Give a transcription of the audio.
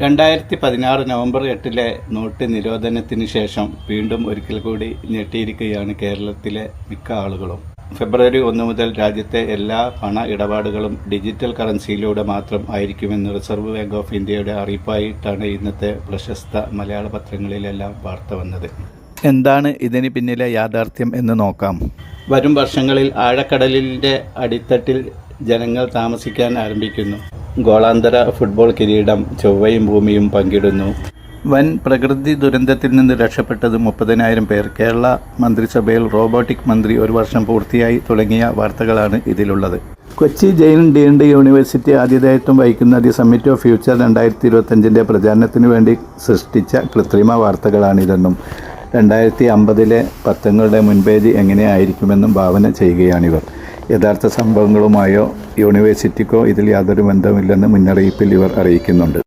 രണ്ടായിരത്തി പതിനാറ് നവംബർ എട്ടിലെ നോട്ട് നിരോധനത്തിന് ശേഷം വീണ്ടും ഒരിക്കൽ കൂടി ഞെട്ടിയിരിക്കുകയാണ് കേരളത്തിലെ മിക്ക ആളുകളും. ഫെബ്രുവരി ഒന്ന് മുതൽ രാജ്യത്തെ എല്ലാ പണ ഇടപാടുകളും ഡിജിറ്റൽ കറൻസിയിലൂടെ മാത്രം ആയിരിക്കുമെന്ന് റിസർവ് ബാങ്ക് ഓഫ് ഇന്ത്യയുടെ അറിയിപ്പായിട്ടാണ് ഇന്നത്തെ പ്രശസ്ത മലയാള പത്രങ്ങളിലെല്ലാം വാർത്ത വന്നത്. എന്താണ് ഇതിന് പിന്നിലെ യാഥാർത്ഥ്യം എന്ന് നോക്കാം. വരും വർഷങ്ങളിൽ ആഴക്കടലിന്റെ അടിത്തട്ടിൽ ജനങ്ങൾ താമസിക്കാൻ ആരംഭിക്കുന്നു. ഗോളാന്തര ഫുട്ബോൾ കിരീടം ചൊവ്വയും ഭൂമിയും പങ്കിടുന്നു. വൻ പ്രകൃതി ദുരന്തത്തിൽ നിന്ന് രക്ഷപ്പെട്ടത് മുപ്പതിനായിരം പേർ. കേരള മന്ത്രിസഭയിൽ റോബോട്ടിക് മന്ത്രി ഒരു വർഷം പൂർത്തിയായി തുടങ്ങിയ വാർത്തകളാണ് ഇതിലുള്ളത്. കൊച്ചി ജെയിൻ ഡീൻഡ് യൂണിവേഴ്സിറ്റി ആതിഥേയത്വം വഹിക്കുന്ന ദി സമ്മിറ്റ് ഓഫ് ഫ്യൂച്ചർ രണ്ടായിരത്തി ഇരുപത്തഞ്ചിന്റെ പ്രചാരണത്തിന് വേണ്ടി സൃഷ്ടിച്ച കൃത്രിമ വാർത്തകളാണിതെന്നും രണ്ടായിരത്തി അമ്പതിലെ പത്രങ്ങളുടെ മുൻപേജ് എങ്ങനെയായിരിക്കുമെന്നും ഭാവന ചെയ്യുകയാണിവർ. യഥാർത്ഥ സംഭവങ്ങളുമായോ യൂണിവേഴ്സിറ്റിക്കോ ഇതിൽ യാതൊരു ബന്ധമില്ലെന്ന് മുന്നറിയിപ്പിൽ ഇവർ അറിയിക്കുന്നുണ്ട്.